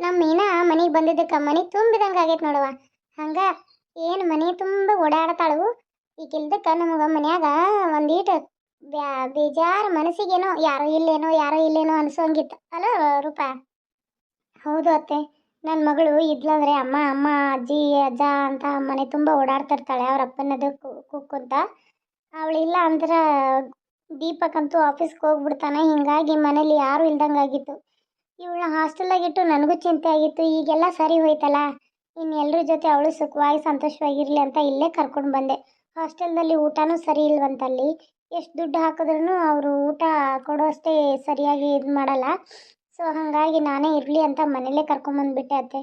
ನಮ್ಮ ಮೀನಾ ಮನೆಗೆ ಬಂದಿದ್ದಕ್ಕೆ ಮನೆ ತುಂಬಿದಂಗೆ ಆಗೈತೆ ನೋಡವ. ಹಂಗ ಏನು ಮನೆ ತುಂಬ ಓಡಾಡ್ತಾಳು. ಈ ಇಲ್ದಕ್ಕೆ ನಮಗೆ ಮನ್ಯಾಗ ಒಂದೀಟು ಬ್ಯಾ ಬೇಜಾರು ಮನಸ್ಸಿಗೇನೋ ಯಾರೋ ಇಲ್ಲೇನೋ ಯಾರೋ ಇಲ್ಲೇನೋ ಅನ್ಸೋಂಗಿತ್ತು ಅಲ್ಲ ರೂಪ. ಹೌದು ಅತ್ತೆ. ನನ್ನ ಮಗಳು ಇದ್ಲಂದ್ರೆ ಅಮ್ಮ ಅಮ್ಮ, ಅಜ್ಜಿ, ಅಜ್ಜ ಅಂತ ಮನೆ ತುಂಬ ಓಡಾಡ್ತಿರ್ತಾಳೆ ಅವ್ರ ಅಪ್ಪನದು ಕುಕ್ಕುಂತ ಅವಳಿಲ್ಲ ಅಂದ್ರೆ ದೀಪಕ್ ಅಂತೂ ಆಫೀಸ್ಗೆ ಹೋಗ್ಬಿಡ್ತಾನೆ. ಹಿಂಗಾಗಿ ಮನೇಲಿ ಯಾರೂ ಇಲ್ದಂಗೆ ಇವಳನ್ನ ಹಾಸ್ಟೆಲ್ದಾಗಿಟ್ಟು ನನಗೂ ಚಿಂತೆ ಆಗಿತ್ತು. ಈಗೆಲ್ಲ ಸರಿ ಹೋಯ್ತಲ್ಲ? ಇನ್ನು ಎಲ್ಲರ ಜೊತೆ ಅವಳು ಸುಖವಾಗಿ ಸಂತೋಷವಾಗಿರಲಿ ಅಂತ ಇಲ್ಲೇ ಕರ್ಕೊಂಡು ಬಂದೆ. ಹಾಸ್ಟೆಲ್ನಲ್ಲಿ ಊಟನೂ ಸರಿ ಇಲ್ವಂತಲ್ಲಿ. ಎಷ್ಟು ದುಡ್ಡು ಹಾಕಿದ್ರೂ ಅವರು ಊಟ ಕೊಡೋಷ್ಟೇ ಸರಿಯಾಗಿ ಇದು ಮಾಡಲ್ಲ. ಸೊ ಹಾಗಾಗಿ ನಾನೇ ಇರಲಿ ಅಂತ ಮನೇಲೇ ಕರ್ಕೊಂಬಂದ್ಬಿಟ್ಟೆ ಅತ್ತೆ.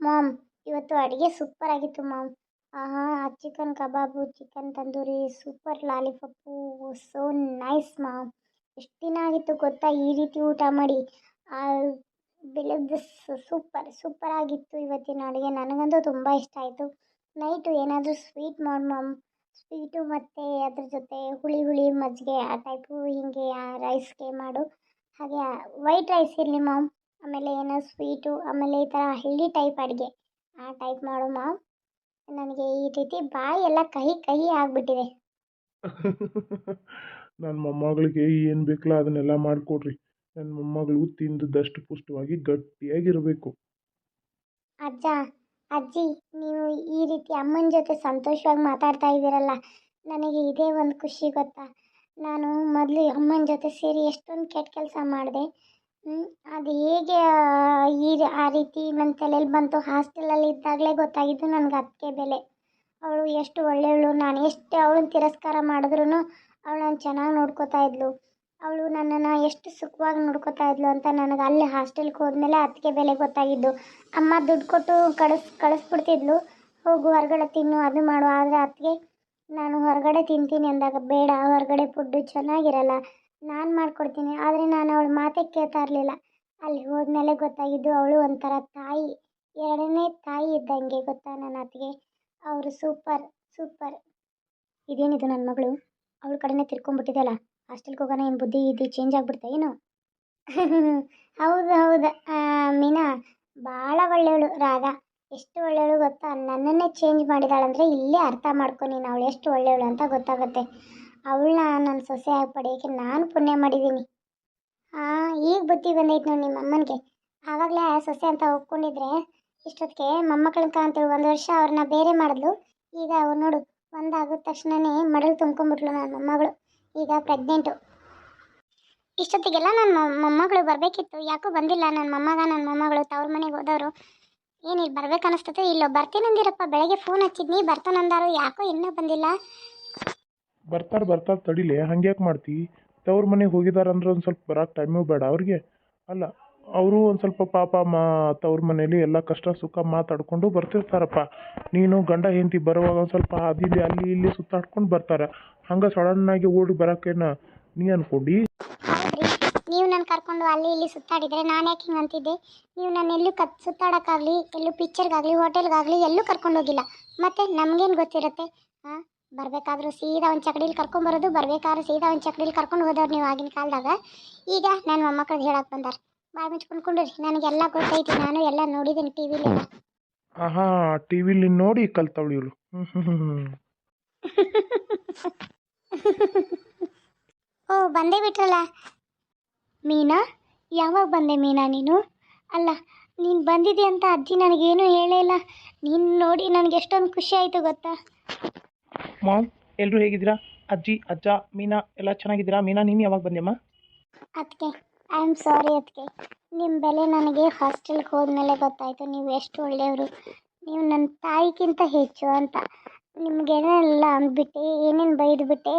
ಮಾಮ್, ಇವತ್ತು ಅಡುಗೆ ಸೂಪರ್ ಆಗಿತ್ತು ಮಾಮ್. ಆಹಾ, chicken kebab, chicken tandoori super lollipop so nice ma'am. ಎಷ್ಟು ದಿನ ಆಗಿತ್ತು ಗೊತ್ತಾ? ಈ ರೀತಿ ಊಟ ಮಾಡಿ. ಬೆಳಗ್ಗೆ ಸೂಪರ್ ಸೂಪರ್ ಆಗಿತ್ತು ಇವತ್ತಿನ ಅಡುಗೆ. ನನಗಂತೂ ತುಂಬ ಇಷ್ಟ ಆಯಿತು. ನೈಟು ಏನಾದರೂ ಸ್ವೀಟ್ ಮಾಡಿ, ಮಾಮ್, ಸ್ವೀಟು ಮತ್ತು ಅದ್ರ ಜೊತೆ ಹುಳಿ ಹುಳಿ, ಮಜ್ಜಿಗೆ, ಆ ಟೈಪು ಹೀಗೆ ರೈಸ್ಗೆ ಮಾಡು. ಹಾಗೆ ವೈಟ್ ರೈಸ್ ಇರಲಿ ಮಾಮ್. ಆಮೇಲೆ ಏನೋ ಸ್ವೀಟು, ಆಮೇಲೆ ಈ ಥರ ಹೆಲ್ದಿ ಟೈಪ್ ಅಡುಗೆ. ಆ ಟೈಪ್ ಮಾಡು ಮಾಮ್. ನನಗೆ ಈ ರೀತಿ ಬಾಯಿ ಎಲ್ಲ ಕಹಿ ಕಹಿ ಆಗಿಬಿಟ್ಟಿದೆ. ನನ್ನ ಮೊಮ್ಮಗಳಿಗೆ ಏನು ಬೇಕಲ್ಲ ಅದನ್ನೆಲ್ಲ ಮಾಡಿಕೊಡ್ರಿ. ನನ್ನ ಮೊಮ್ಮಗಳು ತಿಂದು ದಷ್ಟು ಪುಷ್ಟವಾಗಿ ಗಟ್ಟಿಯಾಗಿರಬೇಕು. ಅಜ್ಜ, ಅಜ್ಜಿ, ನೀವು ಈ ರೀತಿ ಅಮ್ಮನ ಜೊತೆ ಸಂತೋಷವಾಗಿ ಮಾತಾಡ್ತಾ ಇದ್ದೀರಲ್ಲ, ನನಗೆ ಇದೇ ಒಂದು ಖುಷಿ ಗೊತ್ತಾ? ನಾನು ಮೊದಲು ಅಮ್ಮನ ಜೊತೆ ಸೇರಿ ಎಷ್ಟೊಂದು ಕೆಟ್ಟ ಕೆಲಸ ಮಾಡಿದೆ. ಅದು ಹೇಗೆ ಈ ಆ ರೀತಿ ನನ್ನ ತಲೆಯಲ್ಲಿ ಬಂತು ಹಾಸ್ಟೆಲಲ್ಲಿ ಇದ್ದಾಗಲೇ ಗೊತ್ತಾಗಿದ್ದು ನನಗೆ ಅದಕ್ಕೆ ಬೆಲೆ. ಅವಳು ಎಷ್ಟು ಒಳ್ಳೆಯವಳು, ನಾನು ಎಷ್ಟು ಅವಳನ್ನ ತಿರಸ್ಕಾರ ಮಾಡಿದ್ರೂ ಅವಳನ್ನ ಚೆನ್ನಾಗಿ ನೋಡ್ಕೋತಾ ಇದ್ಲು. ಅವಳು ನನ್ನನ್ನು ಎಷ್ಟು ಸುಖವಾಗಿ ನೋಡ್ಕೋತಾ ಇದ್ಲು ಅಂತ ನನಗೆ ಅಲ್ಲಿ ಹಾಸ್ಟೆಲ್ಗೆ ಹೋದ್ಮೇಲೆ ಅದಕ್ಕೆ ಬೆಲೆ ಗೊತ್ತಾಗಿದ್ದು. ಅಮ್ಮ ದುಡ್ಡು ಕೊಟ್ಟು ಕಳಿಸ್, ಕಳಿಸ್ಬಿಡ್ತಿದ್ಲು. ಹೋಗು, ಹೊರಗಡೆ ತಿನ್ನು, ಅದು ಮಾಡು. ಆದರೆ ಅದಕ್ಕೆ ನಾನು ಹೊರಗಡೆ ತಿಂತೀನಿ ಅಂದಾಗ ಬೇಡ. ಹೊರಗಡೆ ಫುಡ್ಡು ಚೆನ್ನಾಗಿರಲ್ಲ. ನಾನು ಮಾಡ್ಕೊಡ್ತೀನಿ. ಆದರೆ ನಾನು ಅವಳ ಮಾತೇ ಕೇಳ್ತಾ ಇರಲಿಲ್ಲ. ಅಲ್ಲಿ ಹೋದ್ಮೇಲೆ ಗೊತ್ತಾಗಿದ್ದು ಅವಳು ಒಂಥರ ತಾಯಿ. ಎರಡನೇ ತಾಯಿ ಇದ್ದಂಗೆ ಗೊತ್ತಾ ನನ್ನ ಅತ್ತಿಗೆ? ಅವರು ಸೂಪರ್ ಸೂಪರ್. ಇದೇನಿದು ನನ್ನ ಮಗಳು? ಅವಳ ಕಡೆನೇ ತಿರ್ಕೊಂಡ್ಬಿಟ್ಟಿದೆಯಲ್ಲ ಹಾಸ್ಟೆಲ್ಗೆ ಹೋಗೋಣ, ಏನು ಬುದ್ಧಿ ಇದ್ದು ಚೇಂಜ್ ಆಗಿಬಿಡ್ತಾ ಏನು? ಹೌದು ಹೌದು. ಮೀನಾ ಭಾಳ ಒಳ್ಳೆಯವಳು ರಾಧಾ. ಎಷ್ಟು ಒಳ್ಳೆಯವಳು ಗೊತ್ತಾ? ನನ್ನನ್ನೇ ಚೇಂಜ್ ಮಾಡಿದಾಳಂದರೆ ಇಲ್ಲೇ ಅರ್ಥ ಮಾಡ್ಕೊ ನೀನು ಅವಳು ಎಷ್ಟು ಒಳ್ಳೆಯವಳು ಅಂತ ಗೊತ್ತಾಗುತ್ತೆ. ಅವಳನ್ನ ನನ್ನ ಸೊಸೆ ಆಗಿ ಪಡೆಯೋಕ್ಕೆ ನಾನು ಪುಣ್ಯ ಮಾಡಿದ್ದೀನಿ. ಹಾಂ ಈಗ ಬುದ್ಧಿ ಬಂದೈತೆ ನೋಡಿ ನಿಮ್ಮ ಅಮ್ಮನಿಗೆ ಆವಾಗಲೇ ಸೊಸೆ ಅಂತ ಒಪ್ಕೊಂಡಿದ್ರೆ, ಇಷ್ಟೊತ್ತಿಗೆ ಮೊಮ್ಮಕ್ಕಳನ್ನ ಕಾಣ್ತೀವಿ ಒಂದು ವರ್ಷ ಅವ್ರನ್ನ ಬೇರೆ ಮಾಡಿದ್ಲು. ಈಗ ಅವ್ರು ನೋಡು ಒಂದಾಗಿದ ತಕ್ಷಣನೇ ಮಡಲು ತುಂಬ್ಕೊಂಡ್ಬಿಟ್ಲು ನನ್ನ ಮೊಮ್ಮಗಳು. ಈಗ ಪ್ರೆಗ್ನೆಂಟು ಇಷ್ಟೊತ್ತಿಗೆಲ್ಲ ನನ್ನ ಮೊಮ್ಮಗಳು ಬರಬೇಕಿತ್ತು. ಯಾಕೋ ಬಂದಿಲ್ಲ ನನ್ನ ಮೊಮ್ಮಗ ನನ್ನ ಮೊಮ್ಮಗಳು. ತವ್ರ ಮನೆಗೆ ಹೋದವರು. ಏನು ಇಲ್ಲಿ ಬರ್ಬೇಕು ಇಲ್ಲೋ ಬರ್ತೀನಂದಿರಪ್ಪ ಬೆಳಗ್ಗೆ ಫೋನ್ ಹಚ್ಚಿದ್ನಿ ಬರ್ತಾನಂದಾರು ಯಾಕೋ ಇನ್ನೂ ಬಂದಿಲ್ಲ. ಬರ್ತಾರೆ ಬರ್ತಾರೆ ತಡಿಲೆ. ಹಂಗ್ಯಾಕೆ ಮಾಡ್ತಿ? ತವ್ರ ಮನೆಗೆ ಹೋಗಿದಾರಂದ್ರೆ ಒಂದು ಸ್ವಲ್ಪ ಬರೋಕೆ ಟೈಮು ಬೇಡ ಅವ್ರಿಗೆ. ಅಲ್ಲ ಅವರು ಒಂದು ಸ್ವಲ್ಪ ಪಾಪ ಮಾ ತವ್ರ ಮನೇಲಿ ಎಲ್ಲ ಕಷ್ಟ ಸುಖ ಮಾತಾಡ್ಕೊಂಡು ಬರ್ತಿರ್ತಾರಪ್ಪ. ನೀನು ಗಂಡ ಹೆಂಡತಿ ಬರುವಾಗ ಒಂದು ಸ್ವಲ್ಪ ಅದು ಇಲ್ಲಿ ಅಲ್ಲಿ ಇಲ್ಲಿ ಸುತ್ತಾಡ್ಕೊಂಡು ಬರ್ತಾರೆ. ಹಂಗೆ ಸಡನ್ನಾಗಿ ಓಡಿ ಬರೋಕ್ಕೇನ ನೀ ಅನ್ಕೊಂಡಿ? ನೀವು ನನ್ನ ಕರ್ಕೊಂಡು ಅಲ್ಲಿ ಇಲ್ಲಿ ಸುತ್ತಾಡಿದರೆ ನಾನು ಯಾಕೆ ಹಿಂಗೆ ಅಂತಿದ್ದೆ? ನೀವು ನಾನು ಎಲ್ಲೂ ಕತ್ ಸುತ್ತಾಡೋಕ್ಕಾಗಲಿ, ಎಲ್ಲೂ ಪಿಕ್ಚರ್ಗಾಗಲಿ ಹೋಟೆಲ್ಗಾಗಲಿ ಎಲ್ಲೂ ಕರ್ಕೊಂಡು ಹೋಗಿಲ್ಲ. ಮತ್ತೆ ನಮಗೇನು ಗೊತ್ತಿರುತ್ತೆ? ಹಾಂ ಬರಬೇಕಾದ್ರೂ ಸೀದಾ ಒಂದು ಚಕಡಿಲಿ ಕರ್ಕೊಂಬರೋದು, ಬರಬೇಕಾದ್ರೂ ಸೀದಾ ಒಂದು ಚಕಡಿಲಿ ಕರ್ಕೊಂಡು ಹೋದವ್ರು ನೀವು ಆಗಿನ ಕಾಲದಾಗ. ಈಗ ನನ್ನ ಮೊಮ್ಮಕ್ಕಳಿಗೆ ಹೇಳಕ್ಕೆ ಬಂದಾರ. ಬಾಯ್ ನನಗೆ ನನಗೆಲ್ಲ ಗೊತ್ತೈತಿ ನಾನು ಎಲ್ಲ ನೋಡಿದ್ದೀನಿ ಟಿ ವಿಲೆಲ್ಲ ಆಹಾ ಟಿವಿಲಿ ನೋಡಿ ಕಲ್ತವಳು ಇವಳು. ಓ ಬಂದೇ ಬಿಟ್ರಲ್ಲ? ಮೀನಾ ಯಾವಾಗ ಬಂದೆ ಮೀನಾ ನೀನು? ಅಲ್ಲ ನೀನು ಬಂದಿದ್ದಿ ಅಂತ ಅಜ್ಜಿ ನನಗೇನು ಹೇಳೇ ಇಲ್ಲ. ನೀನು ನೋಡಿ ನನಗೆ ಎಷ್ಟೊಂದು ಖುಷಿ ಆಯಿತು ಗೊತ್ತಾ? ಮಾಮ್ ಎಲ್ಲರೂ ಹೇಗಿದ್ದೀರಾ? ಅಜ್ಜಿ ಅಜ್ಜ ಮೀನಾ ಎಲ್ಲ ಚೆನ್ನಾಗಿದ್ದೀರಾ? ಮೀನಾ ನೀನು ಯಾವಾಗ ಬಂದೆಮ್ಮ ಅದಕ್ಕೆ. ಐ ಆಮ್ ಸಾರಿ ಅದಕ್ಕೆ ನಿಮ್ಮ ಬೆಲೆ ನನಗೆ ಹಾಸ್ಟೆಲ್ಗೆ ಹೋದ್ಮೇಲೆ ಗೊತ್ತಾಯಿತು. ನೀವು ಎಷ್ಟು ಒಳ್ಳೆಯವರು. ನೀವು ನನ್ನ ತಾಯಿಗಿಂತ ಹೆಚ್ಚು ಅಂತ. ನಿಮಗೇನೆಲ್ಲ ಅಂದ್ಬಿಟ್ಟೆ, ಏನೇನು ಬೈದ್ಬಿಟ್ಟೆ?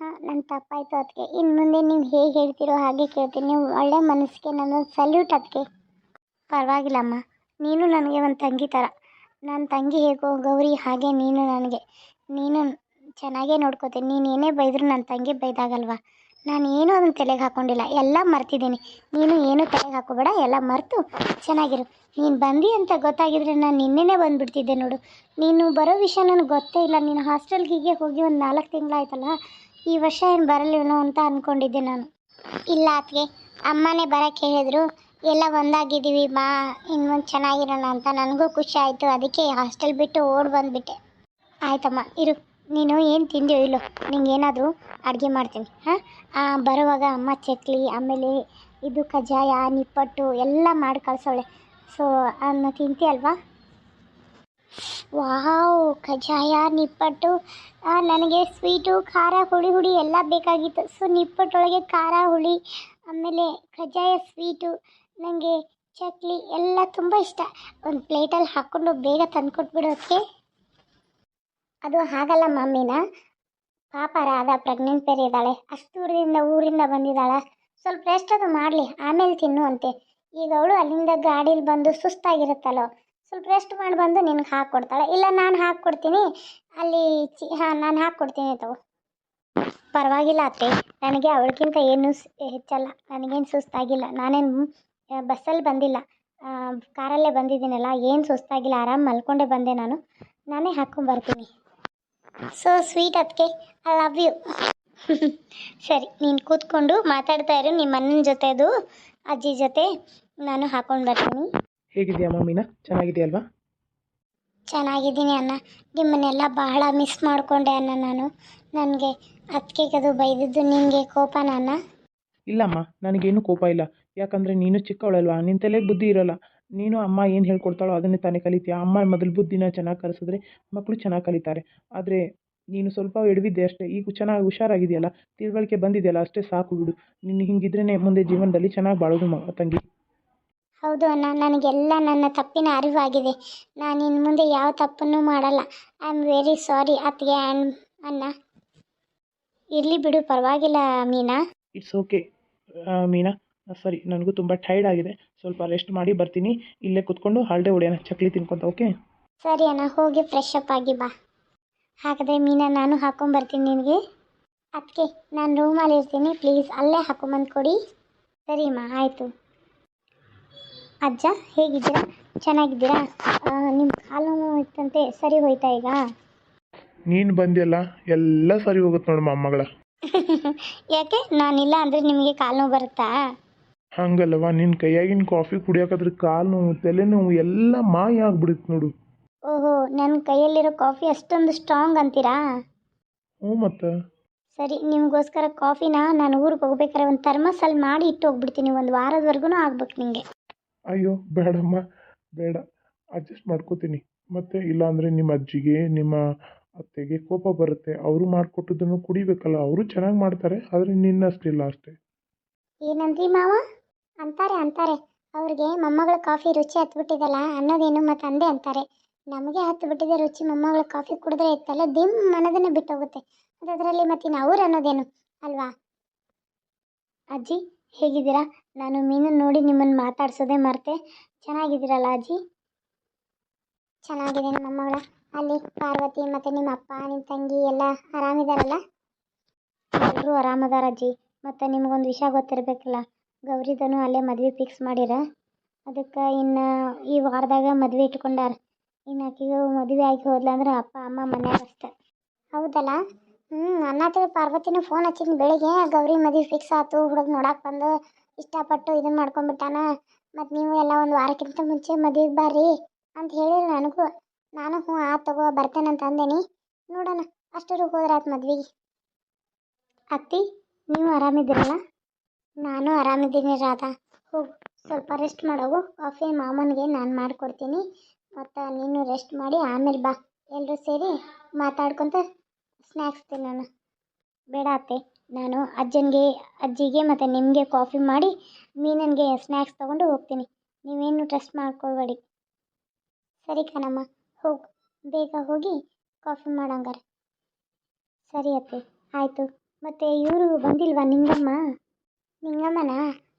ಹಾಂ ನನ್ನ ತಪ್ಪಾಯಿತು ಅದಕ್ಕೆ ಇನ್ನು ಮುಂದೆ ನೀವು ಹೇಗೆ ಹೇಳ್ತೀರೋ ಹಾಗೆ ಕೇಳ್ತೀನಿ. ನೀವು ಒಳ್ಳೆ ಮನಸ್ಸಿಗೆ ನನ್ನ ಸಲ್ಯೂಟ್ ಅದಕ್ಕೆ ಪರವಾಗಿಲ್ಲಮ್ಮ. ನೀನು ನನಗೆ ಒಂದು ತಂಗಿ ಥರ ನನ್ನ ತಂಗಿ ಹೇಗೋ ಗೌರಿ ಹಾಗೆ ನೀನು ನನಗೆ. ನೀನು ಚೆನ್ನಾಗೇ ನೋಡ್ಕೋತೀನಿ. ನೀನು ಏನೇ ಬೈದರೂ ನನ್ನ ತಂಗಿ ಬೈದಾಗಲ್ವಾ? ನಾನು ಏನೂ ಅದನ್ನು ತಲೆಗೆ ಹಾಕ್ಕೊಂಡಿಲ್ಲ ಎಲ್ಲ ಮರ್ತಿದ್ದೀನಿ. ನೀನು ಏನೂ ತಲೆಗೆ ಹಾಕೋಬೇಡ. ಎಲ್ಲ ಮರೆತು ಚೆನ್ನಾಗಿರು. ನೀನು ಬಂದಿ ಅಂತ ಗೊತ್ತಾಗಿದ್ರೆ ನಾನು ನಿನ್ನೆನೇ ಬಂದುಬಿಡ್ತಿದ್ದೆ ನೋಡು. ನೀನು ಬರೋ ವಿಷಯ ನನಗೆ ಗೊತ್ತೇ ಇಲ್ಲ. ನೀನು ಹಾಸ್ಟೆಲ್ಗೆ ಹೀಗೆ ಹೋಗಿ ಒಂದು ನಾಲ್ಕು ತಿಂಗಳಾಯ್ತಲ್ಲ? ಈ ವರ್ಷ ಏನು ಬರಲಿವನು ಅಂತ ಅಂದ್ಕೊಂಡಿದ್ದೆ ನಾನು. ಇಲ್ಲ ಅತ್ಗೆ ಅಮ್ಮನೇ ಬರೋಕ್ಕೆ ಹೇಳಿದ್ರು. ಎಲ್ಲ ಒಂದಾಗಿದ್ದೀವಿ ಮಾ, ಇನ್ನೊಂದು ಚೆನ್ನಾಗಿರೋಣ ಅಂತ. ನನಗೂ ಖುಷಿ ಆಯಿತು. ಅದಕ್ಕೆ ಹಾಸ್ಟೆಲ್ ಬಿಟ್ಟು ಓಡಿ ಬಂದುಬಿಟ್ಟೆ. ಆಯ್ತಮ್ಮ, ಇರು. ನೀನು ಏನು ತಿಂದಿಯೋ ಇಲ್ಲೋ ನಿಂಗೇನಾದರೂ ಅಡುಗೆ ಮಾಡ್ತೀನಿ, ಹಾಂ? ಬರುವಾಗ ಅಮ್ಮ ಚಕ್ಲಿ, ಆಮೇಲೆ ಇದು ಕಜ್ಜಾಯ, ನಿಪ್ಪಟ್ಟು ಎಲ್ಲ ಮಾಡಿ ಕಳ್ಸೋಳೆ ಸೊ ಅದನ್ನ ತಿಂತೀಯಲ್ವಾ? ವಾವ್, ಕಜ್ಜಾಯ, ನಿಪ್ಪಟ್ಟು. ನನಗೆ ಸ್ವೀಟು, ಖಾರ, ಹುಳಿ ಹುಳಿ ಎಲ್ಲ ಬೇಕಾಗಿತ್ತು. ಸೊ ನಿಪ್ಪಟ್ಟೊಳಗೆ ಖಾರ, ಹುಳಿ, ಆಮೇಲೆ ಕಜ್ಜಾಯ, ಸ್ವೀಟು ನನಗೆ ಚಕ್ಲಿ ಎಲ್ಲ ತುಂಬ ಇಷ್ಟ. ಒಂದು ಪ್ಲೇಟಲ್ಲಿ ಹಾಕ್ಕೊಂಡು ಬೇಗ ತಂದ್ಕೊಟ್ಬಿಡೋದಕ್ಕೆ ಅದು ಹಾಗಲ್ಲ ಮಮ್ಮಿನ. ಪಾಪ ರಾಧ ಪ್ರೆಗ್ನೆಂಟ್ ಬೇರೆ ಇದ್ದಾಳೆ. ಅಷ್ಟು ದೂರದಿಂದ ಊರಿಂದ ಬಂದಿದ್ದಾಳೆ. ಸ್ವಲ್ಪ ರೆಸ್ಟ್ ಅದು ಮಾಡಲಿ, ಆಮೇಲೆ ತಿನ್ನು ಅಂತೆ ಈಗ ಅವಳು ಅಲ್ಲಿಂದ ಗಾಡೀಲಿ ಬಂದು ಸುಸ್ತಾಗಿರುತ್ತಲ್ಲೋ, ಸ್ವಲ್ಪ ರೆಸ್ಟ್ ಮಾಡಿ ಬಂದು ನಿನಗೆ ಹಾಕ್ಕೊಡ್ತಾಳೆ. ಇಲ್ಲ, ನಾನು ಹಾಕ್ಕೊಡ್ತೀನಿ. ಅಲ್ಲಿ ಚಿ, ಹಾಂ, ನಾನು ಹಾಕ್ಕೊಡ್ತೀನಿ ತಗೋ. ಪರವಾಗಿಲ್ಲ ಅತ್ತೆ, ನನಗೆ ಅವಳಿಗಿಂತ ಏನು ಹೆಚ್ಚಲ್ಲ. ನನಗೇನು ಸುಸ್ತಾಗಿಲ್ಲ. ನಾನೇನು ಬಸ್ಸಲ್ಲಿ ಬಂದಿಲ್ಲ. ಕಾರಲ್ಲೇ ಬಂದಿದ್ದೀನಲ್ಲ, ಏನು ಸುಸ್ತಾಗಿಲ್ಲ. ಆರಾಮ್ ಮಲ್ಕೊಂಡೇ ಬಂದೆ ನಾನು. ನಾನೇ ಹಾಕ್ಕೊಂಬರ್ತೀನಿ ಸೊ ಸ್ವೀಟ್ ಅದಕ್ಕೆ ಐ ಲವ್ ಯು ಸರಿ ನೀನು ಕೂತ್ಕೊಂಡು ಮಾತಾಡ್ತಾ ಇರು ನಿಮ್ಮ ಅಣ್ಣನ ಜೊತೆದು ಅಜ್ಜಿ ಜೊತೆ ನಾನು ಹಾಕೊಂಡು ಬರ್ತೀನಿ. ಹೇಗಿದೆಯಮ್ಮ ಮಮ್ಮಿನ? ಚೆನ್ನಾಗಿದೆಯಲ್ವಾ ಚೆನ್ನಾಗಿದ್ದೀನಿ ಅಣ್ಣ. ನಿಮ್ಮನ್ನೆಲ್ಲ ಬಹಳ ಮಿಸ್ ಮಾಡಿಕೊಂಡೆ ಅಣ್ಣ ನಾನು. ನನಗೆ ಅದಕ್ಕೆ ಬೈದಿದ್ದು ನಿಮಗೆ ಕೋಪನ ಅಣ್ಣ? ಇಲ್ಲಮ್ಮ ನನಗೇನು ಕೋಪ ಇಲ್ಲ. ಯಾಕಂದರೆ ನೀನು ಚಿಕ್ಕವಳಲ್ವಾ? ನಿನ್ನ ತಲೆಗೆ ಬುದ್ಧಿ ಇರೋಲ್ಲ. ನೀನು ಅಮ್ಮ ಏನು ಹೇಳ್ಕೊಡ್ತಾಳೋ ಅದನ್ನೇ ತಾನೇ ಕಲಿತೀಯ. ಅಮ್ಮ ಮೊದಲು ಬುದ್ಧಿನ ಚೆನ್ನಾಗಿ ಕಲಿಸಿದ್ರೆ ಮಕ್ಕಳು ಚೆನ್ನಾಗಿ ಕಲಿತಾರೆ. ಆದರೆ ನೀನು ಸ್ವಲ್ಪ ಎಡವಿದ್ದೆ ಅಷ್ಟೇ. ಈಗ ಚೆನ್ನಾಗಿ ಹುಷಾರಾಗಿದೆಯಲ್ಲ? ತಿಳುವಳಿಕೆ ಬಂದಿದೆಯಲ್ಲ? ಅಷ್ಟೇ ಸಾಕು ಬಿಡು. ನೀನು ಹಿಂಗಿದ್ರೇ ಮುಂದೆ ಜೀವನದಲ್ಲಿ ಚೆನ್ನಾಗಿ ಬಾಳೋದು ಮ ತಂಗಿ. ಹೌದು ಅಣ್ಣ. ನನಗೆಲ್ಲ ನನ್ನ ತಪ್ಪಿನ ಅರಿವಾಗಿದೆ. ನಾನು ಇನ್ನು ಮುಂದೆ ಯಾವ ತಪ್ಪನ್ನು ಮಾಡಲ್ಲ. ಐ ಆಮ್ ವೆರಿ ಸಾರಿ ಅತ್ತಿಗೆ ಆ್ಯಂಡ್ ಅಣ್ಣ. ಇರಲಿ ಬಿಡು. ಪರವಾಗಿಲ್ಲ ಮೀನಾ. ಇಟ್ಸ್ ಓಕೆ ಮೀನಾ. ಸರಿ ನನಗೂ ತುಂಬ ಟೈರ್ಡ್ ಆಗಿದೆ. ಸ್ವಲ್ಪ ರೆಸ್ಟ್ ಮಾಡಿ ಬರ್ತೀನಿ. ಇಲ್ಲೇ ಕುತ್ಕೊಂಡು ಹಾಲ್ಡೆ ಹೊಡೆಯೋಣ ಚಕ್ಲಿ ತಿನ್ಕೊತ ಓಕೆ ಸರಿ ಅಣ್ಣ ಹೋಗಿ ಫ್ರೆಶ್ ಅಪ್ ಆಗಿ ಬಾ. ಹಾಗಾದರೆ ಮೀನ ನಾನು ಹಾಕೊಂಬರ್ತೀನಿ ನಿನಗೆ. ಅದಕ್ಕೆ ನಾನು ರೂಮಲ್ಲಿ ಇರ್ತೀನಿ. ಪ್ಲೀಸ್ ಅಲ್ಲೇ ಹಾಕೊಂಬಂದು ಕೊಡಿ. ಸರಿ ಅಮ್ಮ ಆಯಿತು. ಅಜ್ಜ ಹೇಗಿದ್ದೀರಾ? ಚೆನ್ನಾಗಿದ್ದೀರಾ? ನಿಮ್ಮ ಕಾಲು ಇತ್ತಂತೆ ಸರಿ ಹೋಯ್ತಾ ಈಗ? ನೀನು ಬಂದಿಲ್ಲ ಎಲ್ಲ ಸರಿ ಹೋಗುತ್ತೆ ನೋಡು ಮೊಮ್ಮಗಳ ಯಾಕೆ? ನಾನಿಲ್ಲ ಅಂದರೆ ನಿಮಗೆ ಕಾಲು ನೋವು ಬರುತ್ತಾ? ಹಂಗಲ್ಲವ ನಿನ್ನ ಕೈಯಾಗಿನ ಕಾಫಿ ಕುಡಿಯಾಕದ್ರ ಕಾಲು ನೋವು ತಲೆನೋವು ಎಲ್ಲ ಮಾಯ ಆಗ್ಬಿಡುತ್ತೆ ನೋಡು. ಓಹೋ ನನ್ನ ಕೈಯಲ್ಲಿರೋ ಕಾಫಿ ಅಷ್ಟೊಂದು ಸ್ಟ್ರಾಂಗ್ ಅಂತೀರಾ? ಹ್ಞೂ ಮತ್ತು. ಸರಿ ನಿಮಗೋಸ್ಕರ ಕಾಫಿನ ನಾನು ಊರಿಗೆ ಹೋಗ್ಬೇಕಾದ್ರೆ ಒಂದು ಥರ್ಮಸಲ್ಲಿ ಮಾಡಿ ಇಟ್ಟು ಹೋಗ್ಬಿಡ್ತೀನಿ ಒಂದು ವಾರದವರೆಗೂ ಆಗ್ಬೇಕು ನಿಮಗೆ ಅಯ್ಯೋ ಬೇಡಮ್ಮ ಬೇಡ. ಅಡ್ಜಸ್ಟ್ ಮಾಡ್ಕೋತೀನಿ. ಮತ್ತೆ ಇಲ್ಲಾಂದರೆ ನಿಮ್ಮ ಅಜ್ಜಿಗೆ ನಿಮ್ಮ ಅತ್ತೆಗೆ ಕೋಪ ಬರುತ್ತೆ. ಅವರು ಮಾಡ್ಕೊಟ್ಟಿದ್ದನ್ನು ಕುಡಿಬೇಕಲ್ಲ ಅವರು ಚೆನ್ನಾಗಿ ಮಾಡ್ತಾರೆ ಆದರೆ ನಿನ್ನಷ್ಟಿಲ್ಲ ಅಷ್ಟೇ. ಏನಂದ್ರಿ ಮಾವ? ಅಂತಾರೆ ಅಂತಾರೆ. ಅವ್ರಿಗೆ ಮೊಮ್ಮಗಳ ಕಾಫಿ ರುಚಿ ಹತ್ಬಿಟ್ಟಿದಲ್ಲ ಅನ್ನೋದೇನು ಮತ್ತು ಅಂದೆ ಅಂತಾರೆ. ನಮಗೆ ಹತ್ತು ಬಿಟ್ಟಿದೆ ರುಚಿ ಮೊಮ್ಮಗಳ ಕಾಫಿ ಕುಡಿದ್ರೆ ಇತ್ತಲ್ಲ ದಿಮ್ ಅನ್ನೋದನ್ನೇ ಬಿಟ್ಟೋಗುತ್ತೆ. ಅದರಲ್ಲಿ ಮತ್ತೆ ಅವ್ರು ಅನ್ನೋದೇನು? ಅಲ್ವಾ? ಅಜ್ಜಿ, ಹೇಗಿದ್ದೀರಾ? ನಾನು ಮೀನು ನೋಡಿ ನಿಮ್ಮನ್ನು ಮಾತಾಡ್ಸೋದೇ ಮರ್ತೆ. ಚೆನ್ನಾಗಿದ್ದೀರಲ್ಲ ಅಜ್ಜಿ? ಚೆನ್ನಾಗಿದೆ ನಿಮ್ಮ ಮೊಮ್ಮಗಳ. ಅಲ್ಲಿ ಪಾರ್ವತಿ ಮತ್ತು ನಿಮ್ಮ ಅಪ್ಪ ನಿಮ್ಮ ತಂಗಿ ಎಲ್ಲ ಆರಾಮಿದಾರಲ್ಲ? ಎಲ್ಲರೂ ಆರಾಮದಾರ ಅಜ್ಜಿ. ಮತ್ತು ನಿಮಗೊಂದು ವಿಷಯ ಗೊತ್ತಿರಬೇಕಲ್ಲ. ಗೌರಿದನು ಅಲ್ಲೇ ಮದ್ವೆ ಫಿಕ್ಸ್ ಮಾಡಿರ. ಅದಕ್ಕೆ ಇನ್ನು ಈ ವಾರದಾಗ ಮದ್ವೆ ಇಟ್ಕೊಂಡಾರ. ಇನ್ನು ಆಕಿಗೆ ಮದುವೆ ಆಗಿ ಹೋದ್ಲಂದ್ರೆ ಅಪ್ಪ, ಅಮ್ಮ ಮನ್ಯಾಗ ಅಷ್ಟೆ. ಹೌದಲ್ಲ? ಹ್ಞೂ ಅನ್ನತ್ತಿರ ಪಾರ್ವತಿನೂ ಫೋನ್ ಹಚ್ಚಿದ್ನಿ ಬೆಳಿಗ್ಗೆ. ಗೌರಿ ಮದ್ವೆ ಫಿಕ್ಸ್ ಆಯ್ತು ಹುಡುಗ ನೋಡಕ್ಕೆ ಬಂದು ಇಷ್ಟಪಟ್ಟು ಇದನ್ನು ಮಾಡ್ಕೊಂಬಿಟ್ಟಾನ. ಮತ್ತು ನೀವು ಎಲ್ಲ ಒಂದು ವಾರಕ್ಕಿಂತ ಮುಂಚೆ ಮದುವೆಗೆ ಬರ್ರಿ ಅಂತ ಹೇಳಿದ್ರು ನನಗೂ. ನಾನು ಹ್ಞೂ, ಆ ತಗೋ ಬರ್ತೇನಂತ ಅಂದೇನಿ. ನೋಡೋಣ, ಅಷ್ಟರು ಹೋದ್ರಾತು ಮದ್ವೆಗೆ. ಅತ್ತಿ, ನೀವು ಆರಾಮಿದ್ದೀರಲ್ಲ? ನಾನು ಆರಾಮಿದ್ದೀನಿ ರಾಧಾ. ಹೋಗು, ಸ್ವಲ್ಪ ರೆಸ್ಟ್ ಮಾಡೋವು ಕಾಫಿ ಮಾಮನಿಗೆ ನಾನು ಮಾಡಿಕೊಡ್ತೀನಿ. ಮತ್ತು ನೀನು ರೆಸ್ಟ್ ಮಾಡಿ ಆಮೇಲೆ ಬಾ. ಎಲ್ಲರೂ ಸೇರಿ ಮಾತಾಡ್ಕೊತ ಸ್ನ್ಯಾಕ್ಸ್ ತಿನ್ನೋಣ. ಬೇಡ ಅತ್ತೆ. ನಾನು ಅಜ್ಜನಿಗೆ, ಅಜ್ಜಿಗೆ ಮತ್ತು ನಿಮಗೆ ಕಾಫಿ ಮಾಡಿ ಮೀನನಿಗೆ ಸ್ನ್ಯಾಕ್ಸ್ ತೊಗೊಂಡು ಹೋಗ್ತೀನಿ. ನೀವೇನು ರೆಸ್ಟ್ ಮಾಡ್ಕೊಳ್ಬೇಡಿ. ಸರಿ ಕಣಮ್ಮ. ಹೋಗು, ಬೇಗ ಹೋಗಿ ಕಾಫಿ ಮಾಡಂಗಾರೆ ಸರಿ ಅತ್ತೆ. ಆಯಿತು. ಮತ್ತು ಇವರು ಬಂದಿಲ್ವಾ ನಿಂಗಮ್ಮ? ನಿಂಗಮ್ಮನ?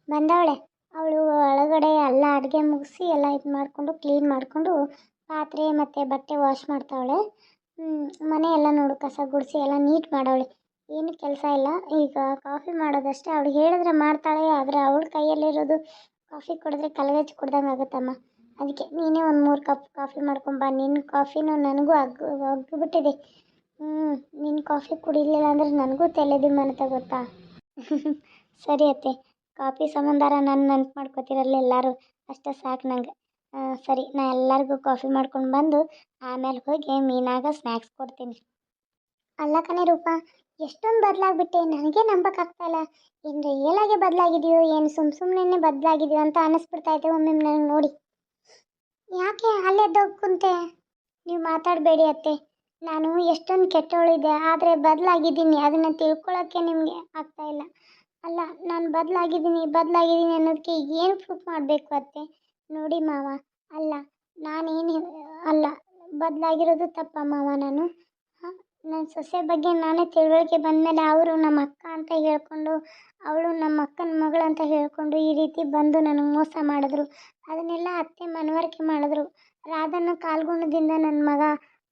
ಬಂದವಳೆ. ಅವಳು ಒಳಗಡೆ ಎಲ್ಲ ಅಡುಗೆ ಮುಗಿಸಿ ಎಲ್ಲ ಇದು ಮಾಡಿಕೊಂಡು ಕ್ಲೀನ್ ಮಾಡಿಕೊಂಡು ಪಾತ್ರೆ ಮತ್ತು ಬಟ್ಟೆ ವಾಶ್ ಮಾಡ್ತಾವಳೆ. ಮನೆ ಎಲ್ಲ ನೋಡು, ಕಸ ಗುಡಿಸಿ ಎಲ್ಲ ನೀಟ್ ಮಾಡವಳೆ. ಏನು ಕೆಲಸ ಇಲ್ಲ. ಈಗ ಕಾಫಿ ಮಾಡೋದಷ್ಟೇ. ಅವಳು ಹೇಳಿದ್ರೆ ಮಾಡ್ತಾಳೆ, ಆದರೆ ಅವಳ ಕೈಯಲ್ಲಿರೋದು ಕಾಫಿ ಕುಡಿದ್ರೆ ಕಲಗಚ್ಚಿ ಕುಡ್ದಂಗೆ ಆಗುತ್ತಮ್ಮ. ಅದಕ್ಕೆ ನೀನೇ ಒಂದು ಮೂರು ಕಪ್ ಕಾಫಿ ಮಾಡ್ಕೊಂಬಾ ನಿನ್ನ ಕಾಫಿನೂ ನನಗೂ ಅಗ್ಗು ಅಗ್ಗಿಬಿಟ್ಟಿದೆ ಹ್ಞೂ ನಿನ್ನ ಕಾಫಿ ಕುಡಿಲಿಲ್ಲ ಅಂದರೆ ನನಗೂ ತಲೆ ಅಂತ ಗೊತ್ತಾ ಸರಿ ಅತ್ತೆ, ಕಾಫಿ ಸಂಬಂಧಾರ ನನ್ನ ನೆನ್ಪು ಮಾಡ್ಕೊತಿರಲ್ಲ ಎಲ್ಲರೂ, ಅಷ್ಟೇ ಸಾಕು ನಂಗೆ. ಸರಿ, ನಾ ಎಲ್ಲರಿಗೂ ಕಾಫಿ ಮಾಡ್ಕೊಂಡು ಬಂದು ಆಮೇಲೆ ಹೋಗಿ ಮೀನಾಗ ಸ್ನ್ಯಾಕ್ಸ್ ಕೊಡ್ತೀನಿ. ಅಲ್ಲ ಕಣೆ ರೂಪ, ಎಷ್ಟೊಂದು ಬದಲಾಗ್ಬಿಟ್ಟೆ, ನನಗೆ ನಂಬಕ್ಕಾಗ್ತಾ ಇಲ್ಲ. ಏನು ರಿಯಲಾಗೆ ಬದಲಾಗಿದೆಯೋ, ಏನು ಸುಮ್ಮ ಸುಮ್ಮನೆ ಬದಲಾಗಿದೆಯೋ ಅಂತ ಅನ್ನಿಸ್ಬಿಡ್ತೈತೆ ಒಮ್ಮೆ ನನಗೆ ನೋಡಿ. ಯಾಕೆ ಅಲ್ಲೆದ್ದೋಗಿ ಕುಂತೆ? ನೀವು ಮಾತಾಡಬೇಡಿ ಅತ್ತೆ. ನಾನು ಎಷ್ಟೊಂದು ಕೆಟ್ಟವಳಿದ್ದೆ ಆದರೆ ಬದಲಾಗಿದ್ದೀನಿ, ಅದನ್ನು ತಿಳ್ಕೊಳ್ಳೋಕ್ಕೆ ನಿಮಗೆ ಆಗ್ತಾ ಇಲ್ಲ. ಅಲ್ಲ, ನಾನು ಬದಲಾಗಿದ್ದೀನಿ ಬದಲಾಗಿದ್ದೀನಿ ಅನ್ನೋದಕ್ಕೆ ಏನು ಪ್ರೂಫ್ ಮಾಡಬೇಕು ಅತ್ತೆ? ನೋಡಿ ಮಾವ, ಅಲ್ಲ, ನಾನೇನು ಅಲ್ಲ, ಬದಲಾಗಿರೋದು ತಪ್ಪ ಮಾವ ನಾನು? ನನ್ನ ಸೊಸೆ ಬಗ್ಗೆ ನಾನೇ ತಿಳುವಳಿಕೆ ಬಂದಮೇಲೆ ಅವರು ನಮ್ಮ ಅಕ್ಕ ಅಂತ ಹೇಳ್ಕೊಂಡು, ಅವಳು ನಮ್ಮ ಅಕ್ಕನ ಮಗಳು ಅಂತ ಹೇಳ್ಕೊಂಡು ಈ ರೀತಿ ಬಂದು ನನಗೆ ಮೋಸ ಮಾಡಿದ್ರು. ಅದನ್ನೆಲ್ಲ ಅತ್ತೆ ಮನವರಿಕೆ ಮಾಡಿದ್ರು. ರಾಧನ ಕಾಲ್ಗುಣದಿಂದ ನನ್ನ ಮಗ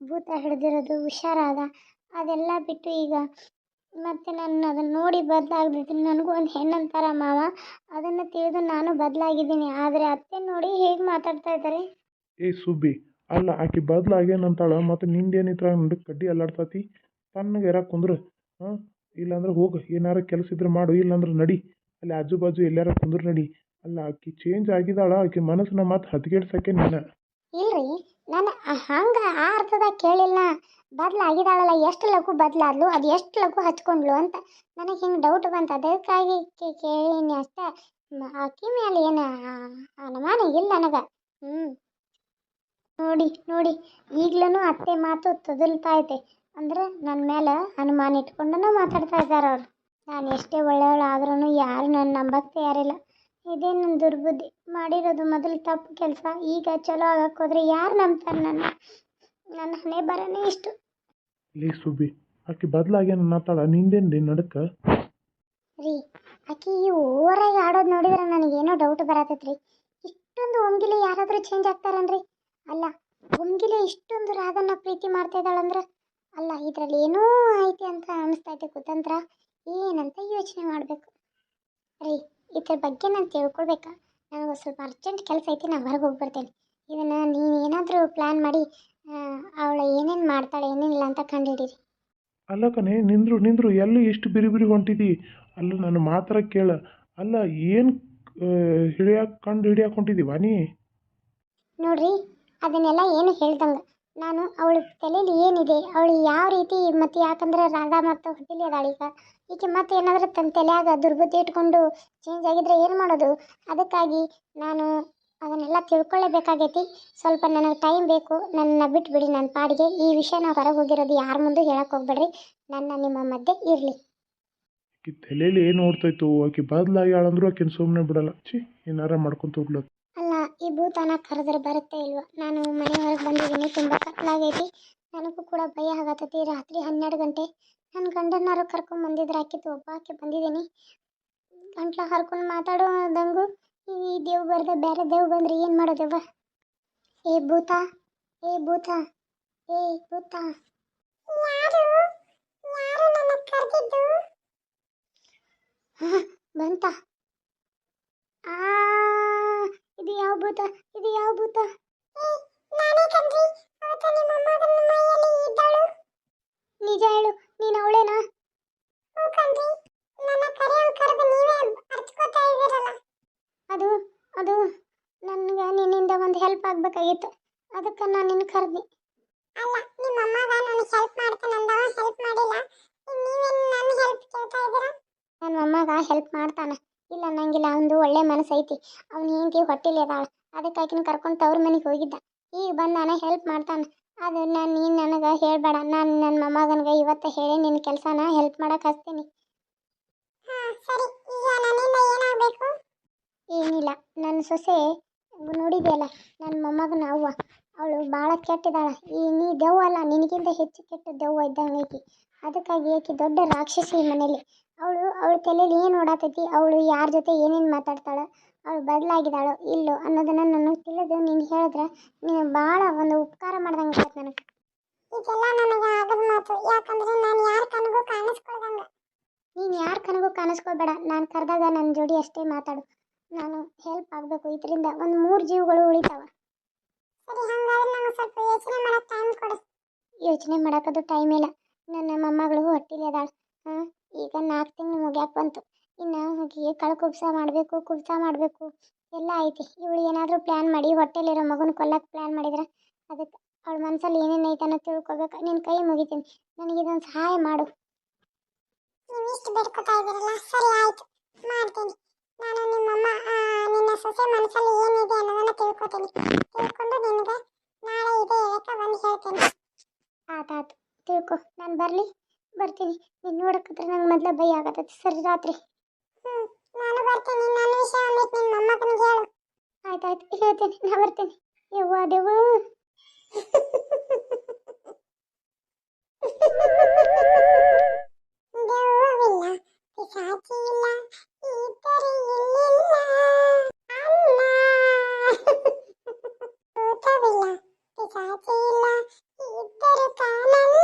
ಭೂತ ಹಿಡಿದಿರೋದು ಹುಷಾರಾದ. ಅದೆಲ್ಲ ಬಿಟ್ಟು ಈಗ ಮತ್ತೆ ನಾನು ಅದನ್ನು ನೋಡಿ ಬದಲಾಗ್ದಿದ್ದೀನಿ ನನಗೂ ಒಂದು ಹೆಣ್ಣಂತಾರ ಮಾವ. ಅದನ್ನು ತಿಳಿದು ನಾನು ಬದಲಾಗಿದ್ದೀನಿ. ಆದರೆ ಅತ್ತೆ ನೋಡಿ ಹೇಗೆ ಮಾತಾಡ್ತಾ ಇದ್ದಾರೆ? ಏ ಸುಬ್ಬಿ ಅಲ್ಲ ಆಕೆ ಬದಲಾಗೇನಂತಾಳ ಮತ್ತು ನಿಂದೇನಿತ್ರ ನಂದು ಕಡ್ಡಿ ಅಲ್ಲಾಡ್ತತಿ? ತಣ್ಣಗೆ ಇರ ಕುಂದ್ರು. ಹಾಂ ಇಲ್ಲಾಂದ್ರೆ ಹೋಗು ಏನಾರ ಕೆಲಸ ಇದ್ರೆ ಮಾಡು ಇಲ್ಲಾಂದ್ರೆ ನಡಿ. ಅಲ್ಲಿ ಆಜು ಬಾಜು ಎಲ್ಲಾರ ಕುಂದ್ರು ನಡಿ. ಅಲ್ಲ ಆಕೆ ಚೇಂಜ್ ಆಗಿದಾಳ ಆಕೆ ಮನಸ್ಸನ್ನ ಮತ್ತೆ ಹದಗೆಡ್ಸಕ್ಕೆ ನೀನು. ಇಲ್ರಿ ನಾನು ಹಂಗೆ ಆ ಅರ್ಥದಾಗ ಕೇಳಿಲ್ಲ. ಬದಲಾಗಿದ್ದಾಳಲ್ಲ ಎಷ್ಟು ಲಘು ಬದಲಾದ್ಲು, ಅದು ಎಷ್ಟು ಲಘು ಹಚ್ಕೊಂಡ್ಲು ಅಂತ ನನಗೆ ಹಿಂಗೆ ಡೌಟ್ ಬಂತು. ಅದಕ್ಕಾಗಿ ಕೇಳೀನಿ ಅಷ್ಟೇ. ಆಕಿ ಮೇಲೆ ಏನು ಅನುಮಾನ ಇಲ್ಲ ನನಗೆ. ಹ್ಞೂ ನೋಡಿ ನೋಡಿ ಈಗ್ಲೂ ಅತ್ತೆ ಮಾತು ತೊದಲ್ತಾ ಐತೆ ಅಂದ್ರೆ ನನ್ನ ಮೇಲೆ ಅನುಮಾನ ಇಟ್ಕೊಂಡನ ಮಾತಾಡ್ತಾ ಇದ್ದಾರೆ ಅವ್ರು. ನಾನು ಎಷ್ಟೇ ಒಳ್ಳೆಯವಳಾದ್ರೂ ಯಾರು ನನ್ನ ನಂಬಕ್ಕೆ ತಯಾರಿಲ್ಲ. ಇದೇ ನನ್ನ ದುರ್ಬುದ್ಧಿ. ಮಾಡಿರೋದು ಮೊದಲು ತಪ್ಪು ಕೆಲಸ ಈಗ ಚಲೋ ಆಗಕ್ಕೆ ಹೋದ್ರೆ ಯಾರು ನಂಬ್ತಾರೆ ನನ್ನ? ನನ್ನ ಹಣೆ ಬರನೇ ಇಷ್ಟು. ಲೇ ಸುಬ್ಬಿ ಆಕೆ ಬದಲಾಗೇನ ಮಾತಾಡ ನಿಂದೇನು ರೀ ನಡಕ? ರೀ ಆಕಿ ಈ ಓವರಾಗಿ ಆಡೋದು ನೋಡಿದ್ರೆ ನನಗೇನೋ ಡೌಟ್ ಬರತೈತ್ರಿ. ಇಷ್ಟೊಂದು ಒಮ್ಗಿಲಿ ಯಾರಾದರೂ ಚೇಂಜ್ ಆಗ್ತಾರನ್ರಿ? ಅಲ್ಲ ಒಮ್ಗಿಲಿ ಇಷ್ಟೊಂದು ರಾಧನ್ನ ಪ್ರೀತಿ ಮಾಡ್ತಾ ಇದ್ದಾಳಂದ್ರೆ? ಅಲ್ಲ ಇದರಲ್ಲಿ ಏನೋ ಐತಿ ಅಂತ ಅನಿಸ್ತೈತೆ ಕುತಂತ್ರ. ಏನಂತ ಯೋಚನೆ ಮಾಡಬೇಕು? ರೀ ಇದ್ರ ಬಗ್ಗೆ ನಾನು ತಿಳ್ಕೊಳ್ಬೇಕಾ? ನನಗೆ ಸ್ವಲ್ಪ ಅರ್ಜೆಂಟ್ ಕೆಲಸ ಐತಿ ನಾನು ಹೊರಗೆ ಹೋಗ್ಬರ್ತೇನೆ. ಇದನ್ನು ನೀವು ಏನಾದರೂ ಪ್ಲ್ಯಾನ್ ಮಾಡಿ ಅವಳು ಏನೇನು ಮಾಡ್ತಾಳೆ ಏನೇನಿಲ್ಲ ಅಂತ ಕಂಡುಹಿಡೀರಿ. ಅಲ್ಲ ಕಣೆ ನಿಂದ್ರು ನಿಂದ್ರು ಎಲ್ಲಿ ಎಷ್ಟು ಬಿರಿ ಬಿರಿ ಹೊಂಟಿದಿ? ಅಲ್ಲ ನನ್ನ ಮಾತ್ರ ಕೇಳ. ಅಲ್ಲ ಏನು ಹಿಡಿಯಾಕ ಕಂಡು ಹಿಡಿಯಾಕ ಹೊಂಟಿದೀವ ನೀ? ನೋಡ್ರಿ ಅದನ್ನೆಲ್ಲ ಏನು ಹೇಳ್ದಂಗೆ. ನಾನು ಅವಳ ತಲೆಯಲ್ಲಿ ಏನಿದೆ ಅವಳು ಯಾವ ರೀತಿ ಮತ್ತು ಯಾಕಂದ್ರೆ ರಾಧಾ ಮತ್ತು ಹೊಟ್ಟೆಲಿ ಅದಾಳ ಈಗ ಈಕೆ ಮತ್ತೆ ಏನಾದರೂ ತನ್ನ ತಲೆಯಾಗ ದುರ್ಬುದ್ಧಿ ಇಟ್ಕೊಂಡು ಚೇಂಜ್ ಆಗಿದ್ರೆ ಏನು ಮಾಡೋದು? ಅದಕ್ಕಾಗಿ ನಾನು ಅದನ್ನೆಲ್ಲ ತಿಳ್ಕೊಳ್ಳೇಬೇಕಾಗೈತಿ. ಸ್ವಲ್ಪ ನನಗೆ ಟೈಮ್ ಬೇಕು. ನನ್ನ ಬಿಟ್ಬಿಡಿ ನನ್ನ ಪಾಡಿಗೆ. ಈ ವಿಷಯ ನಾವು ಹೊರಗೆ ಹೋಗಿರೋದು ಯಾರ ಮುಂದೆ ಹೇಳಕ್ಕೆ ಹೋಗ್ಬೇಡ್ರಿ. ನನ್ನ ನಿಮ್ಮ ಮಧ್ಯೆ ಇರಲಿ. ಆಕೆ ತಲೆಯಲ್ಲಿ ಏನು ಓಕೆ ಆಕೆ ಬದಲಾಗ್ಯಾಳಂದ್ರು ಆಕೆನ ಸುಮ್ಮನೆ ಬಿಡಲ್ಲ. ಛೀ ಏನಾರ ಮಾಡ್ಕೊಂತ ಹೋಗ್ಲತ್ತ ಅಲ್ಲ ಈ ಭೂತನ ಕರೆದ್ರೆ ಬರುತ್ತೆ ಇಲ್ವಾ? ನಾನು ಮನೆ ಹೊರಗೆ ಬಂದಿದ್ದೀನಿ ತುಂಬ ಕತ್ಲಾಗೈತಿ. ನನಗೂ ಕೂಡ ಭಯ ಆಗತ್ತೈತಿ ರಾತ್ರಿ ಹನ್ನೆರಡು ಗಂಟೆ ನನ್ನ ಗಂಡನಾರು ಕರ್ಕೊಂಡು ಬಂದಿದ್ರೆ ಆಕಿತ್ತು ಒಬ್ಬ ಆಕೆ ಬಂದಿದ್ದೀನಿ. ಗಂಟ್ಲ ಹರ್ಕೊಂಡು ಮಾತಾಡೋದಂಗು ಈ ದೇವ್ ಬರ್ದೆ ಬೇರೆ ದೇವ್ ಬಂದ್ರೆ ಏನು ಮಾಡೋದವ್ವ? ಏ ಭೂತ ಏ ಭೂತ ಏ ಭೂತ. ಬಂತ. ಆ ಇದು ಯಾವ ಭೂತ? ಇದು ಯಾವ ಭೂತ? ನಿಜ ಹೇಳು ನೀನು ಅವಳೇನಾ? ಅದು ಅದು ನನಗೆ ನಿನ್ನಿಂದ ಒಂದು ಹೆಲ್ಪ್ ಆಗ್ಬೇಕಾಗಿತ್ತು. ಅದಕ್ಕೆ ನಾನು ನಿನ್ನ ಕರೆದಿ. ಅಲ್ಲ ನಿಮ್ಮ ಅಮ್ಮಗ ನನಗೆ ಹೆಲ್ಪ್ ಮಾಡ್ತಾನಂದವ ಹೆಲ್ಪ್ ಮಾಡಿಲ್ಲ. ನೀವೇನು ನನ್ನ ಹೆಲ್ಪ್ ಕೇಳ್ತಾ ಇದ್ದೀರಾ? ನನ್ನ ಮೊಮ್ಮಗ ಹೆಲ್ಪ್ ಮಾಡ್ತಾನೆ. ಇಲ್ಲ ನಂಗಿಲ್ಲ ಅವನದು ಒಳ್ಳೆ ಮನಸ್ಸು ಐತಿ ಅವ್ನು ಹೆಂಡತಿ ಹೊಟ್ಟೆಲಿ ಅದಾಳ. ಅದಕ್ಕಾಗಿನ ಕರ್ಕೊಂಡು ತವ್ರ ಮನೆಗೆ ಹೋಗಿದ್ದ. ಈಗ ಬಂದು ನಾನು ಹೆಲ್ಪ್ ಮಾಡ್ತಾನೆ. ಅದು ನಾನು ನೀನು ನನಗೆ ಹೇಳಬೇಡ. ನಾನು ನನ್ನ ಮೊಮ್ಮಗನಿಗೆ ಇವತ್ತು ಹೇಳಿ ನಿನ್ನ ಕೆಲಸನ ಹೆಲ್ಪ್ ಮಾಡಕ್ಕೆ ಹಚ್ತೀನಿ. ಸರಿ. ಈಗ ನನ್ನಿಂದ ಏನಾಗಬೇಕು? ಏನಿಲ್ಲ. ನನ್ನ ಸೊಸೆ ನೋಡಿದೆಯಲ್ಲ ನನ್ನ ಮೊಮ್ಮಗನ ಅವ್ವ. ಅವಳು ಭಾಳ ಕೆಟ್ಟಿದ್ದಾಳೆ ಈ ನೀ ದೆವ್ವ ಅಲ್ಲ ನಿನಗಿಂತ ಹೆಚ್ಚು ಕೆಟ್ಟ ದೆವ್ವ ಇದ್ದಂಗೆ ಐತಿ. ಅದಕ್ಕಾಗಿ ಆಕಿ ದೊಡ್ಡ ರಾಕ್ಷಸಿ ಮನೇಲಿ. ಅವಳು ಅವಳ ತಲೆಯಲ್ಲಿ ಏನು ಓಡಾತೈತಿ ಅವಳು ಯಾರ ಜೊತೆ ಏನೇನು ಮಾತಾಡ್ತಾಳೆ ಅವಳು ಬದಲಾಗಿದ್ದಾಳು ಇಲ್ಲೋ ಅನ್ನೋದನ್ನು ನನಗೆ ತಿಳಿದು ನೀನು ಹೇಳಿದ್ರೆ ನೀನು ಭಾಳ ಒಂದು ಉಪಕಾರ ಮಾಡ್ದಂಗೆ ಆಯ್ತು ನನಗೆ. ಇದೆಲ್ಲ ನನಗೆ ಆಗದ ಮಾತು. ಯಾಕಂದ್ರೆ ನಾನು ಯಾರ ಕನಗೂ ಕಾಣಿಸ್ಕೊಳ್ದಂಗೆ. ನೀನು ಯಾರ ಕನಗೂ ಕಾಣಿಸ್ಕೊಳ್ಬೇಡ. ನಾನು ಕರೆದಾಗ ನನ್ನ ಜೋಡಿ ಅಷ್ಟೇ ಮಾತಾಡು. ನಾನು ಹೆಲ್ಪ್ ಆಗಬೇಕು. ಇದರಿಂದ ಒಂದು ಮೂರು ಜೀವಗಳು ಉಳಿತಾವ. ಸರಿ ಹಾಗಾದ್ರೆ ನಾನು ಸ್ವಲ್ಪ ಯೋಚನೆ ಮಾಡಕ್ಕೆ ಟೈಮ್ ಕೊಡು. ಯೋಚನೆ ಮಾಡೋಕ್ಕದು ಟೈಮ್ ಇಲ್ಲ. ನನ್ನ ಮೊಮ್ಮಗಳು ಹೊಟ್ಟಿಲಿ ಅದಾಳು. ಹಾಂ ಈಗ ನಾಲ್ಕು ತಿಂಗಳು ಮುಗ್ಯಾಕೆ ಬಂತು. ಇನ್ನು ಹೋಗಿ ಕಳು ಕುಬ್ಸ ಮಾಡಬೇಕು ಕುಬ್ಸ ಮಾಡಬೇಕು ಎಲ್ಲ ಐತಿ. ಇವಳು ಏನಾದರೂ ಪ್ಲ್ಯಾನ್ ಮಾಡಿ ಹೊಟ್ಟೆಲಿರೋ ಮಗನ ಕೊಲ್ಲಕ್ಕೆ ಪ್ಲ್ಯಾನ್ ಮಾಡಿದ್ರೆ ಅದಕ್ಕೆ ಅವಳ ಮನಸ್ಸಲ್ಲಿ ಏನೇನು ಐತೆ ಅನ್ನೋದು ತಿಳ್ಕೊಬೇಕು. ನಿನ್ನ ಕೈ ಮುಗಿತೀನಿ. ನನಗೆ ಇದೊಂದು ಸಹಾಯ ಮಾಡು. ನೀವು ಇಷ್ಟು ಬೇಡ್ಕೊತಾ ಇದ್ದೀರಲ್ಲ ಸರಿ ಆಯಿತು. ಮಾಡ್ತೀನಿ. ನಾನು ನಿಮ್ಮಮ್ಮ ನಿನ್ನ ಸೊಸೆ ಮನಸ್ಸಲ್ಲಿ ಏನಿದೆ ಅನ್ನೋದನ್ನ ತಿಳ್ಕೊತೀನಿ. ತಿಳ್ಕೊಂಡು ನಿನಗೆ ನಾಳೆ ಇದೆ ಹೇಳಕ್ಕೆ ಬಂದು ಹೇಳ್ತೀನಿ. ಆತಾತು ತಿಳ್ಕೊ. ನಾನು ಬರಲಿ? ಬರ್ತೀನಿ. ನೀನು ನೋಡಕತ್ರ ನಂಗೆ ಮೊದ್ಲ ಭಯ ಆಗತ್ತೆ. ಸರಿ ರಾತ್ರಿ. ನಾನು ಬರ್ತೀನಿ ನನ್ನ ವಿಷಯ ಒಂದಿಟ್ಟು ನಿನ್ನ ಮೊಮ್ಮಕ್ಕನಿಗೆ ಹೇಳು ಆಯ್ತಾಯ್ತು ಹೇಳ್ತೀನಿ ನಾ ಬರ್ತೀನಿ ಯವ್ವ ದೇವು ಕಾಣಲ್ಲ